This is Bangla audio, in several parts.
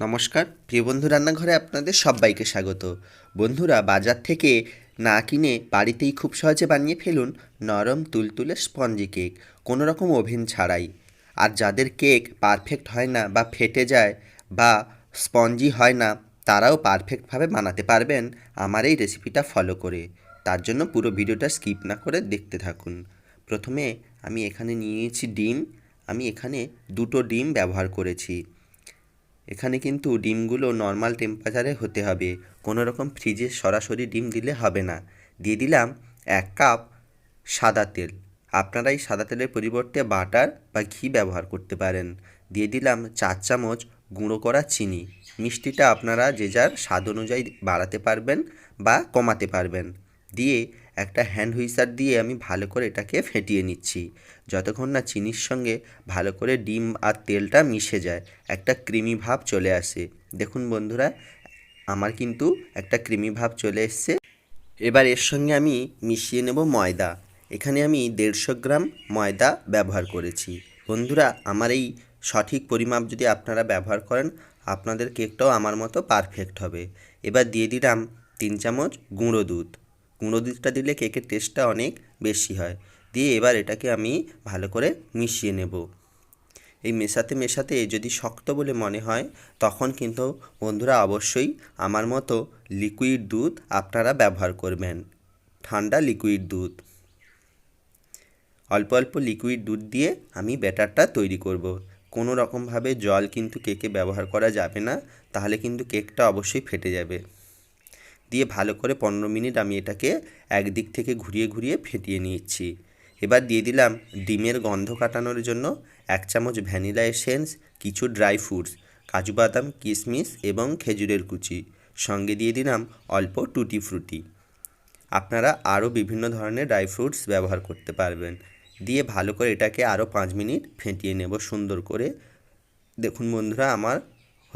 নমস্কার। প্রিয় বন্ধু রান্নাঘরে আপনাদের সবাইকে স্বাগত। বন্ধুরা, বাজার থেকে না কিনে বাড়িতেই খুব সহজে বানিয়ে ফেলুন নরম তুলতুলে স্পঞ্জি কেক। কোনো রকম ওভেন ছাড়াই। আর যাদের কেক পারফেক্ট হয় না বা ফেটে যায় বা স্পঞ্জি হয় না, তারাও পারফেক্টভাবে বানাতে পারবেন আমার এই রেসিপিটা ফলো করে। তার জন্য পুরো ভিডিওটা স্কিপ না করে দেখতে থাকুন। প্রথমে আমি এখানে নিয়েছি ডিম। আমি এখানে দুটো ডিম ব্যবহার করেছি। এখানে কিন্তু ডিমগুলো নর্মাল টেম্পারেচারে হতে হবে। কোনো রকম ফ্রিজে সরাসরি ডিম দিলে হবে না। দিয়ে দিলাম এক কাপ সাদা তেল। আপনারা এই সাদা তেলের পরিবর্তে বাটার বা ঘি ব্যবহার করতে পারেন। দিয়ে দিলাম চার চামচ গুঁড়ো করা চিনি। মিষ্টিটা আপনারা যে যার স্বাদ অনুযায়ী বাড়াতে পারবেন বা কমাতে পারবেন। দিয়ে একটা হ্যান্ড হুইসার দিয়ে আমি ভালো করে এটাকে ফেটিয়ে নিচ্ছি। যতক্ষণ না চিনির সঙ্গে ভালো করে ডিম আর তেলটা মিশে যায়, একটা ক্রিমি ভাব চলে আসে। দেখুন বন্ধুরা, আমার কিন্তু একটা ক্রিমি ভাব চলে এসছে। এবার এর সঙ্গে আমি মিশিয়ে নেব ময়দা। এখানে আমি দেড়শো গ্রাম ময়দা ব্যবহার করেছি। বন্ধুরা, আমার এই সঠিক পরিমাপ যদি আপনারা ব্যবহার করেন, আপনাদের কেকটাও আমার মতো পারফেক্ট হবে। এবার দিয়ে দিলাম তিন চামচ গুঁড়ো দুধ। গুঁড়ো দুধটা দিলে কেকের টেস্টটা অনেক বেশি হয়। দিয়ে এবার এটাকে আমি ভালো করে মিশিয়ে নেব। এই মেশাতে মেশাতে যদি শক্ত বলে মনে হয়, তখন কিন্তু বন্ধুরা অবশ্যই আমার মতো লিকুইড দুধ আপনারা ব্যবহার করবেন। ঠান্ডা লিকুইড দুধ। অল্প অল্প লিকুইড দুধ দিয়ে আমি ব্যাটারটা তৈরি করব। কোনো রকমভাবে জল কিন্তু কেকে ব্যবহার করা যাবে না, তাহলে কিন্তু কেকটা অবশ্যই ফেটে যাবে। দিয়ে ভালো করে পনেরো মিনিট আমি এটাকে একদিক থেকে ঘুরিয়ে ঘুরিয়ে ফেটিয়ে নিচ্ছি এবার দিয়ে দিলাম ডিমের গন্ধ কাটানোর জন্য এক চামচ ভ্যানিলা এসেন্স, কিছু ড্রাই ফ্রুটস, কাজু বাদাম, কিশমিশ এবং খেজুরের কুচি, সঙ্গে দিয়ে দিলাম অল্প টুটি ফ্রুটি। আপনারা আরও বিভিন্ন ধরনের ড্রাই ফ্রুটস ব্যবহার করতে পারবেন। দিয়ে ভালো করে এটাকে আরও পাঁচ মিনিট ফেটিয়ে নেব সুন্দর করে। দেখুন বন্ধুরা, আমার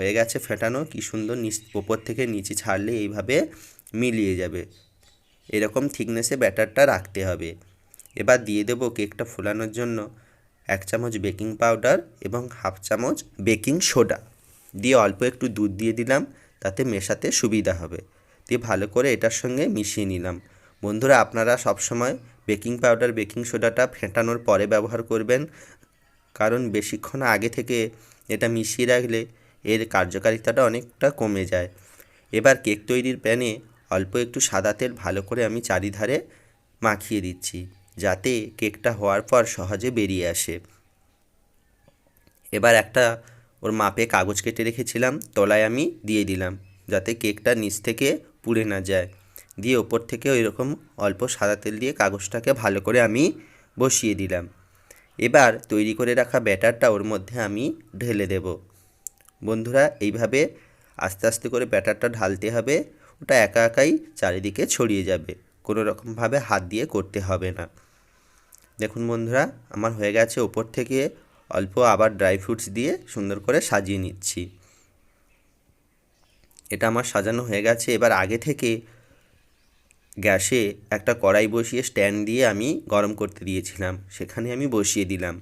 হয়ে গেছে ফেটানো, কি সুন্দর নিচ, ওপর থেকে নিচে ছাড়লে এইভাবে মিলিয়ে যাবে। এরকম থিকনেসে ব্যাটারটা রাখতে হবে। এবার দিয়ে দেবো কেকটা ফোলানোর জন্য এক চামচ বেকিং পাউডার এবং হাফ চামচ বেকিং সোডা। দিয়ে অল্প একটু দুধ দিয়ে দিলাম, তাতে মেশাতে সুবিধা হবে। দিয়ে ভালো করে এটার সঙ্গে মিশিয়ে নিলাম। বন্ধুরা, আপনারা সবসময় বেকিং পাউডার, বেকিং সোডাটা ফেটানোর পরে ব্যবহার করবেন। কারণ বেশিক্ষণ আগে থেকে এটা মিশিয়ে রাখলে এর কার্যকারিতাটা অনেকটা কমে যায়। এবার কেক তৈরির প্যানে অল্প একটু সাদা তেল ভালো করে আমি চারিধারে মাখিয়ে দিচ্ছি, যাতে কেকটা হওয়ার পর সহজে বেরিয়ে আসে। এবার একটা ওর মাপে কাগজ কেটে রেখেছিলাম, তলায় আমি দিয়ে দিলাম, যাতে কেকটা নিচ থেকে পুড়ে না যায়। দিয়ে ওপর থেকে ওই রকম অল্প সাদা তেল দিয়ে কাগজটাকে ভালো করে আমি বসিয়ে দিলাম। এবার তৈরি করে রাখা ব্যাটারটা ওর মধ্যে আমি ঢেলে দেব। বন্ধুরা, এইভাবে আস্তে আস্তে করে ব্যাটারটা ঢালতে হবে। ওটা একা একাই চারিদিকে ছড়িয়ে যাবে। কোনো রকমভাবে হাত দিয়ে করতে হবে না। দেখুন বন্ধুরা, আমার হয়ে গেছে ওপর থেকে অল্প আবার ড্রাই ফ্রুটস দিয়ে সুন্দর করে সাজিয়ে নিচ্ছি। এটা আমার সাজানো হয়ে গেছে। এবার আগে থেকে গ্যাসে একটা কড়াই বসিয়ে স্ট্যান্ড দিয়ে আমি গরম করতে দিয়েছিলাম। সেখানে আমি বসিয়ে দিলাম।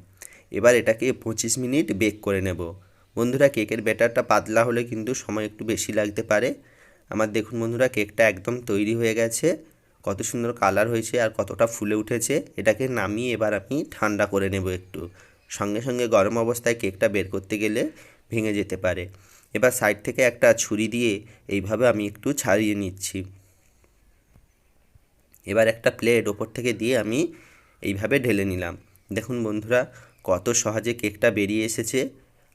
এবার এটাকে পঁচিশ মিনিট বেক করে নেব। বন্ধুরা, কেকের ব্যাটারটা পাতলা হলে কিন্তু সময় একটু বেশি লাগতে পারে। আমার দেখুন বন্ধুরা, কেকটা একদম তৈরি হয়ে গেছে। কত সুন্দর কালার হয়েছে আর কতটা ফুলে উঠেছে। এটাকে নামিয়ে এবার আমি ঠান্ডা করে নেব একটু। সঙ্গে সঙ্গে গরম অবস্থায় কেকটা বের করতে গেলে ভেঙে যেতে পারে। এবার সাইড থেকে একটা ছুরি দিয়ে এইভাবে আমি একটু ছাড়িয়ে নিচ্ছি। এবার একটা প্লেট ওপর থেকে দিয়ে আমি এইভাবে ঢেলে নিলাম। দেখুন বন্ধুরা, কত সহজে কেকটা বেরিয়ে এসেছে।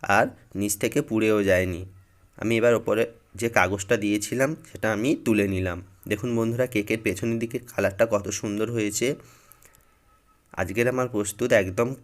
আর নিচ থেকে পুড়েও যায়নি। আমি এবার ওপরে যে কাগজটা দিয়েছিলাম, সেটা আমি তুলে নিলাম। দেখুন বন্ধুরা, কেকের পেছনের দিকে কালারটা কত সুন্দর হয়েছে। আজকের আমার প্রস্তুত একদম